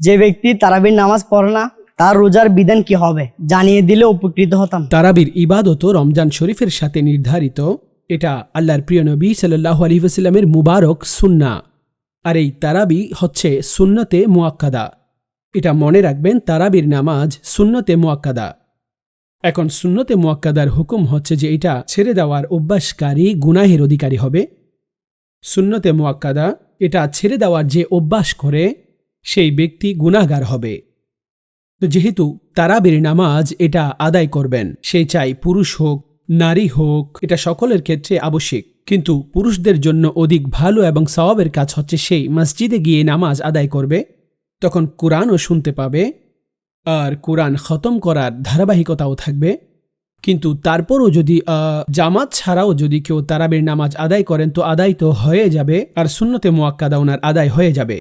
যে ব্যক্তি তারাবির নামাজ পড়ে না, তার রোজার বিধান কি হবে? জানিয়ে দিলে উপকৃত হতাম। তারাবির ইবাদত রমজান শরীফের সাথে নির্ধারিত। এটা আল্লাহর প্রিয় নবী সাল্লাহ আলহিহাস্লামের মুবারক সুন্না আর এই তারাবি হচ্ছে সুন্নতে মুয়াক্কাদা এটা মনে রাখবেন, তারাবির নামাজ সুন্নতে মুয়াক্কাদা এখন সুন্নতে মুয়াক্কাদার হুকুম হচ্ছে যে এটা ছেড়ে দেওয়ার অভ্যাসকারী গুনাহের অধিকারী হবে। সুন্নতে মুয়াক্কাদা এটা ছেড়ে দেওয়ার যে অভ্যাস করে সেই ব্যক্তি গুনাহগার হবে। তো যেহেতু তারাবির নামাজ এটা আদায় করবেন, সে চাই পুরুষ হোক, নারী হোক, এটা সকলের ক্ষেত্রে আবশ্যিক। কিন্তু পুরুষদের জন্য অধিক ভালো এবং সওয়াবের কাজ হচ্ছে সেই, মসজিদে গিয়ে নামাজ আদায় করবে, তখন কোরআনও শুনতে পাবে, আর কোরআন খতম করার ধারাবাহিকতাও থাকবে। কিন্তু তারপরও যদি জামাত ছাড়াও যদি কেউ তারাবির নামাজ আদায় করেন, তো আদায় তো হয়ে যাবে, আর শূন্যতে মোয়াক্কাদা ওনার আদায় হয়ে যাবে।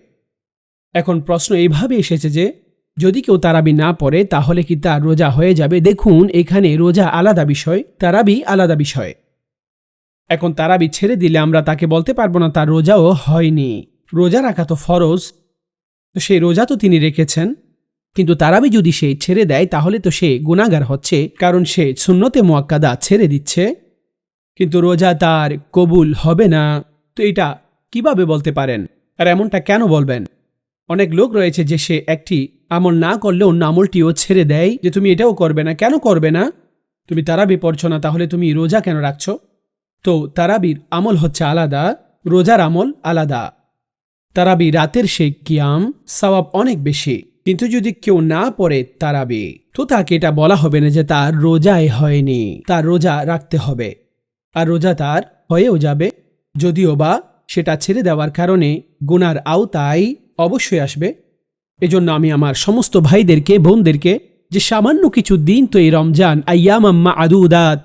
এখন প্রশ্ন এইভাবে এসেছে যে, যদি কেউ তারাবি না পড়ে, তাহলে কি তার রোজা হয়ে যাবে? দেখুন, এখানে রোজা আলাদা বিষয়, তারাবি আলাদা বিষয়। এখন তারাবি ছেড়ে দিলে আমরা তাকে বলতে পারব না, তার রোজাও হয়নি। রোজা রাখা তো ফরজ। তো সেই রোজা তো তিনি রেখেছেন। কিন্তু তারাবি যদি সে ছেড়ে দেয়, তাহলে তো সে গুণাগার হচ্ছে, কারণ সে শূন্যতে মোয়াক্কাদা ছেড়ে দিচ্ছে। কিন্তু রোজা তার কবুল হবে না। তো এটা কীভাবে বলতে পারেন? আর এমনটা কেন বলবেন? অনেক লোক রয়েছে যে সে একটি আমল না করলে অন্য আমলটিও ছেড়ে দেয় যে তুমি এটাও করবে না। কেন করবে না? তুমি তারাবি পড়ছো না, তাহলে তুমি রোজা কেন রাখছো? তো তারাবির আমল হচ্ছে আলাদা, রোজার আমল আলাদা। তারাবি রাতের সেই কিয়াম, সওয়াব অনেক বেশি। কিন্তু যদি কেউ না পড়ে তারাবি, তো তাকে এটা বলা হবে না যে তার রোজায় হয়নি, তার রোজা রাখতে হবে। আর রোজা তার হয়েও যাবে, যদিও বা সেটা ছেড়ে দেওয়ার কারণে গুনার আওতায় অবশ্যই আসবে। এজন্য আমি আমার সমস্ত ভাইদেরকে, বোনদেরকে যে সামান্য কিছু দিন তো এই রমজান আয়ামাম্মা আদুদাত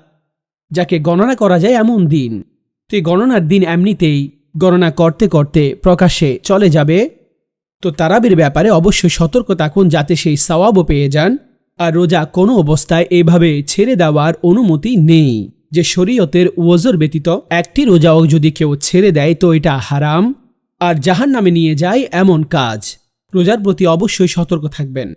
যাকে গণনা করা যায় এমন দিন তো এই গণনার দিন এমনিতেই গণনা করতে করতে প্রকাশ্যে চলে যাবে। তো তারাবির ব্যাপারে অবশ্যই সতর্ক থাকুন যাতে সেই সওয়াবও পেয়ে যান, আর রোজা কোনো অবস্থায় এভাবে ছেড়ে দেওয়ার অনুমতি নেই। যে শরীয়তের ওজর ব্যতীত একটি রোজাও যদি কেউ ছেড়ে দেয় তো এটা হারাম। আর জাহান নামে নিয়ে যায় এমন কাজ। রোজার প্রতি অবশ্যই সতর্ক থাকবেন।